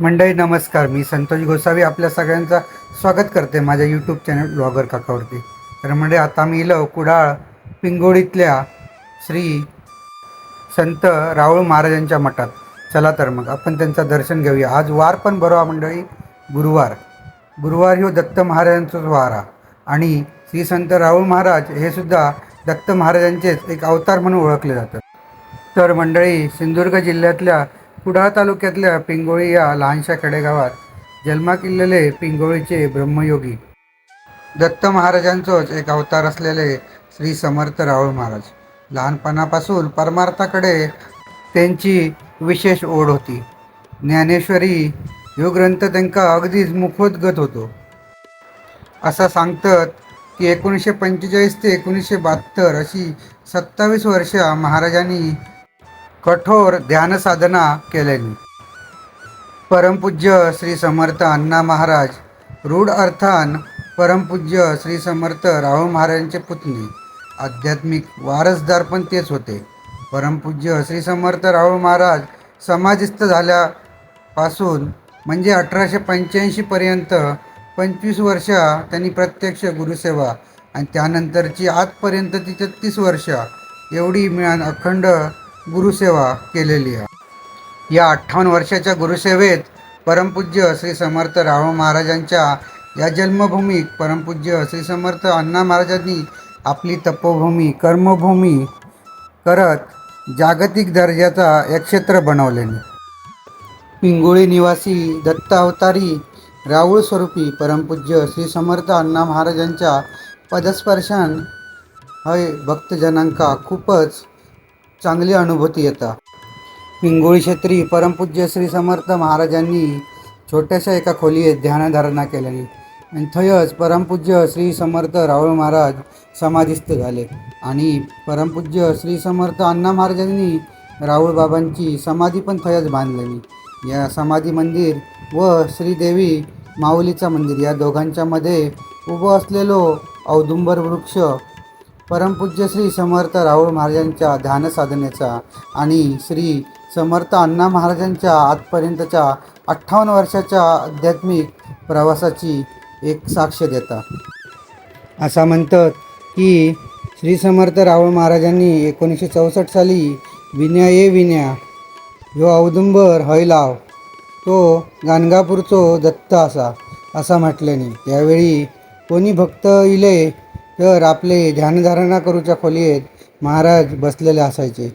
मंडळी नमस्कार. मी संतोष गोसावी आपल्या सगळ्यांचा स्वागत करते माझ्या यूट्यूब चॅनल ब्लॉगर काकावरती. तर म्हणजे आता मी इलो कुडाळ पिंगोळीतल्या श्री संत राहुळ महाराजांच्या मठात. चला तर मग आपण त्यांचं दर्शन घेऊया. आज वार पण बरोवा मंडळी गुरुवार. गुरुवार हो दत्त महाराजांचाच वार हा आणि श्री संत राऊळ महाराज हे सुद्धा दत्त महाराजांचेच एक अवतार म्हणून ओळखले जातात. तर मंडळी सिंधुदुर्ग जिल्ह्यातल्या कुडाळ तालुक्यातल्या पिंगोळी या लहानशा खेडेगावात जन्माक इल्लेले पिंगोळीचे ब्रह्मयोगी. दत्त महाराजांचोच एक अवतार असलेले श्री समर्थ राहुळ महाराज. लहानपणापासून परमार्थाकडे त्यांची विशेष ओढ होती. ज्ञानेश्वरी ह्यो ग्रंथ त्यांका अगदीच मुखोद्गत होतो. असं सांगतात की एकोणीसशे पंचेचाळीस ते एकोणीसशे बहात्तर अशी सत्तावीस वर्ष महाराजांनी कठोर ध्यानसाधना केल्याने परमपूज्य श्री समर्थ अण्णा महाराज रूढ अर्थान परमपूज्य श्री समर्थ राहू महाराजांचे पुतणे. आध्यात्मिक वारसदार पण तेच होते. परमपूज्य श्री समर्थ राहू महाराज समाधिस्थ झाल्यापासून म्हणजे अठराशे पंच्याऐंशीपर्यंत पंचवीस वर्ष त्यांनी प्रत्यक्ष गुरुसेवा आणि त्यानंतरची आजपर्यंत ती छत्तीस वर्ष एवढी मिळान अखंड गुरुसेवा केलेली आहे. या अठ्ठावन्न वर्षाच्या गुरुसेवेत परमपूज्य श्री समर्थ राहुळ महाराजांच्या या जन्मभूमीत परमपूज्य श्री समर्थ अण्णा महाराजांनी आपली तपोभूमी कर्मभूमी करत जागतिक दर्जाचा एक क्षेत्र बनवलेले. पिंगोळी निवासी दत्तावतारी अवतारी राहुळ स्वरूपी परमपूज्य श्री समर्थ अण्णा महाराजांच्या पदस्पर्शान हय भक्तजनांका खूपच चांगली अनुभूती येता. पिंगोळी क्षेत्री परमपूज्य श्री समर्थ महाराजांनी छोट्याशा एका खोलीत ध्यानधारणा केल्याने आणि थंयच परमपूज्य श्री समर्थ राहुळ महाराज समाधिस्थ झाले. आणि परमपूज्य श्री समर्थ अण्णा महाराजांनी राहुल बाबांची समाधी पण थंयच बांधलेली. या समाधी मंदिर व श्रीदेवी माऊलीचा मंदिर या दोघांच्यामध्ये उभं असलेलो औदुंबर वृक्ष परमपूज्य श्री समर्थ राहुल महाराजांच्या ध्यानसाधनेचा आणि श्री समर्थ अण्णा महाराजांच्या आजपर्यंतच्या अठ्ठावन्न वर्षाच्या आध्यात्मिक प्रवासाची एक साक्ष देता असा म्हणतात की श्री समर्थ राहुल महाराजांनी एकोणीसशे चौसष्ट साली विन्या ए विन्या ह्यो औदुंबर हय लाव तो गाणगापूरचो दत्त असा असा म्हटल्याने. त्यावेळी कोणी भक्त इले तर आपले ध्यानधारणा करूच्या खोलयेत महाराज बसलेले असायचे.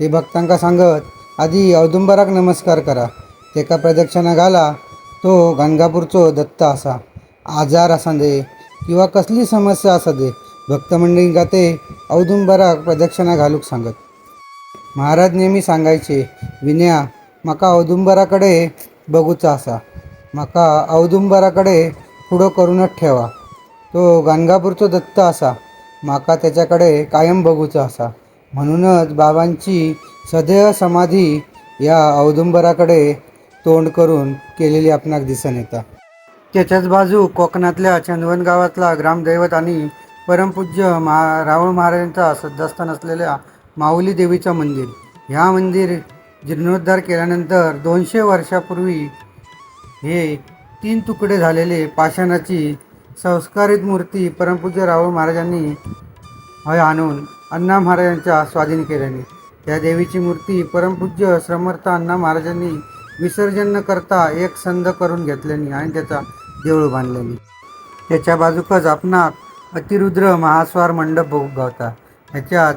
ते भक्तांका सांगत आधी औदुंबराक नमस्कार करा. तेका प्रदक्षिणा घाला. तो गाणगापूरचो दत्त असा आजार असा दे किंवा कसली समस्या असा दे. भक्तमंडळींका ते औदुंबराक प्रदक्षिणा घालूक सांगत. महाराज नेहमी सांगायचे विनया म्हाका औदुंबराकडे बघूचा असा म्हाका औदुंबराकडे पुढं करूनच ठेवा. तो गाणगापूरचो दत्त असा. माका त्याच्याकडे कायम बघूचो असा. म्हणूनच बाबांची सदैव समाधी या औदुंबराकडे तोंड करून केलेली आपणाक दिसून येता. त्याच्याच बाजू कोकणातल्या चंदवन गावातला ग्रामदैवत आणि परमपूज्य महा रावण महाराजांचा श्रद्धास्थान असलेल्या माऊली देवीचं मंदिर. ह्या मंदिर जीर्णोद्धार केल्यानंतर दोनशे वर्षापूर्वी हे तीन तुकडे झालेले पाषाणाची संस्कारित मूर्ती परमपूज्य राहुल महाराजांनी हय आणून अण्णा महाराजांच्या स्वाधीन केल्याने. त्या देवीची मूर्ती परमपूज्य समर्थ अण्णा महाराजांनी विसर्जन न करता एक संध करून घेतल्याने आणि त्याचा देऊळ बांधल्याने. त्याच्या बाजूकच आपणाक अतिरुद्र महास्वार मंडप गावता ह्याच्यात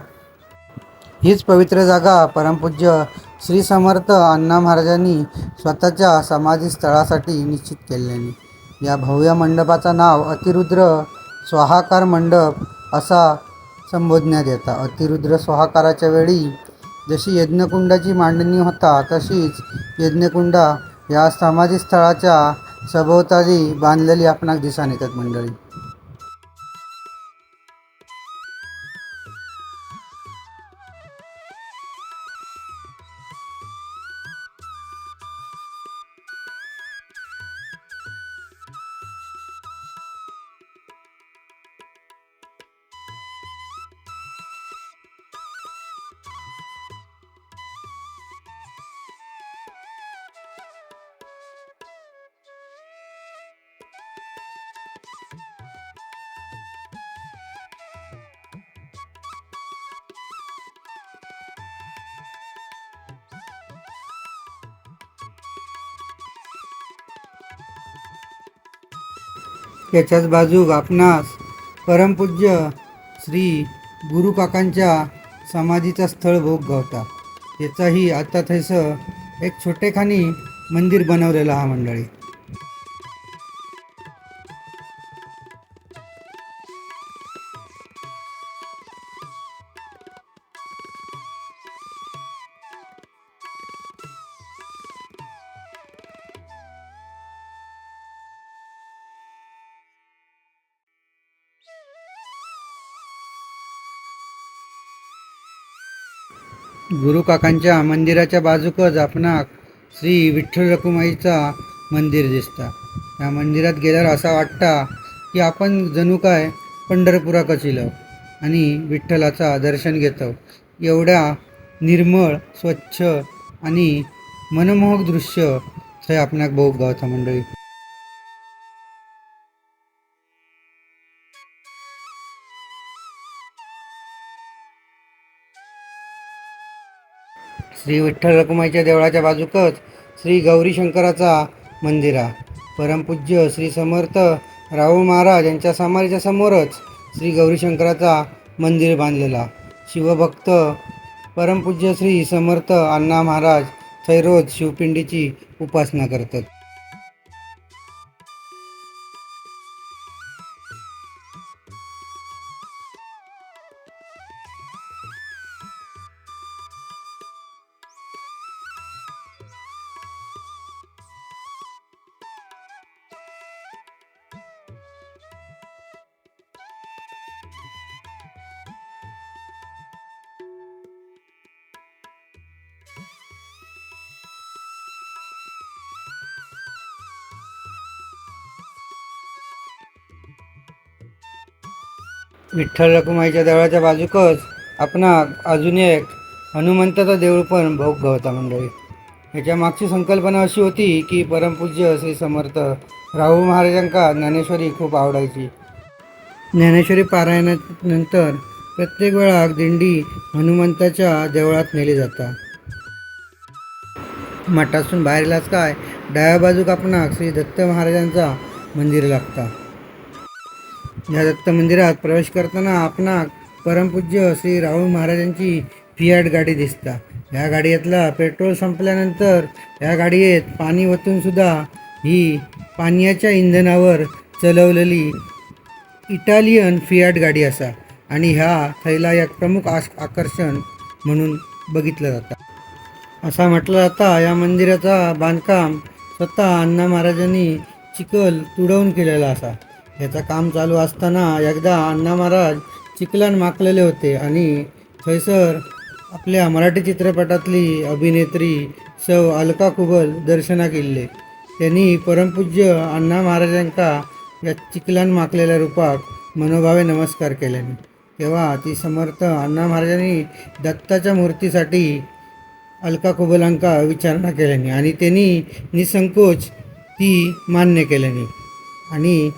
हीच पवित्र जागा परमपूज्य श्री समर्थ अण्णा महाराजांनी स्वतःच्या समाधी स्थळासाठी निश्चित केल्याने. या भव्य मंडपाचं नाव अतिरुद्र स्वाहाकार मंडप असा संबोधण्यात येतं. अतिरुद्र स्वाहाकाराच्या वेळी जशी यज्ञकुंडाची मांडणी होता तशीच यज्ञकुंडा या समाधी स्थळाच्या सभोवताली बांधलेली आपणाक दिसून येतात मंडळी. त्याच्याच बाजूक आपणास परमपूज्य श्री गुरुकाकांच्या समाधीचा स्थळ भोग गावता. याचाही आता थंयसर एक छोटेखानी मंदिर बनवलेलं हा मंडळी. गुरुकाकांच्या मंदिराच्या बाजूकच आपणाक श्री विठ्ठल रखुमाईचा मंदिर दिसता. या मंदिरात गेल्यावर असा वाटता की आपण जणू काय पंढरपुराकच इलो आणि विठ्ठलाचा दर्शन घेतो. एवढ्या निर्मळ स्वच्छ आणि मनमोहक दृश्य थंय आपणाक भोग गावता मंडळी. श्री विठ्ठल रखुमाईच्या देवळाच्या बाजूकच श्री गौरी शंकराचा मंदिर. आहे परमपूज्य श्री समर्थ राहुल महाराज यांच्या समाधीच्या समोरच श्री गौरी शंकराचा मंदिर बांधलेला. शिवभक्त परमपूज्य श्री समर्थ अण्णा महाराज थैरोज शिवपिंडीची उपासना करतात. विठ्ठल रखुमाईच्या देवळाच्या बाजूकच आपणाक अजून एक हनुमंताचं देऊळ पण भोग गवता मंडळी. ह्याच्या मागची संकल्पना अशी होती की परमपूज्य श्री समर्थ राहू महाराजांका ज्ञानेश्वरी खूप आवडायची. ज्ञानेश्वरी पारायणानंतर प्रत्येक वेळाक दिंडी हनुमंताच्या देवळात नेली जाता. मठातून बाहेरलाच काय? डाव्या बाजूक आपणाक श्री दत्त महाराजांचा मंदिर लागता. या दत्त मंदिरात प्रवेश करताना आपणाक परमपूज्य श्री राहुल महाराजांची फियाट गाडी दिसता. ह्या गाडीतला पेट्रोल संपल्यानंतर ह्या गाडयेत पाणी ओतून सुद्धा ही पाण्याच्या इंधनावर चलवलेली इटालियन फियाट गाडी असा आणि ह्या थैला एक प्रमुख आस आकर्षण म्हणून बघितलं जातं. असा म्हटलं जाता या मंदिराचा बांधकाम स्वतः अण्णा महाराजांनी चिखल तुडवून केलेला असा. याचं काम चालू असताना एकदा अण्णा महाराज चिखलान माकलेले होते आणि थंयसर आपल्या मराठी चित्रपटातली अभिनेत्री सौ अलका कुबल दर्शनाक केल्ले त्यांनी परमपूज्य अण्णा महाराजांका या चिखलान माकलेल्या रूपात मनोभावे नमस्कार केल्याने तेव्हा ती समर्थ अण्णा महाराजांनी दत्ताच्या मूर्तीसाठी अलका कुबलांका विचारणा केल्याने आणि त्यांनी निसंकोच ती मान्य केल्याने. आणि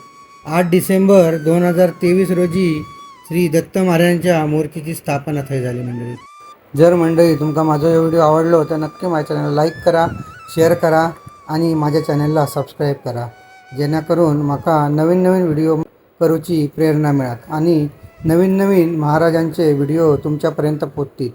आठ डिसेंबर दोन हजार तेवीस रोजी श्री दत्त महाराजांच्या मूर्तीची स्थापना थंय झाली मंडळी. जर मंडळी तुमका माझा व्हिडिओ आवडलो तर नक्की माझ्या चॅनलला लाईक करा शेअर करा आणि माझ्या चॅनलला सबस्क्राईब करा. जेणेकरून म्हाका नवीन नवीन व्हिडिओ करूची प्रेरणा मिळात आणि नवीन नवीन महाराजांचे व्हिडिओ तुमच्यापर्यंत पोचतील.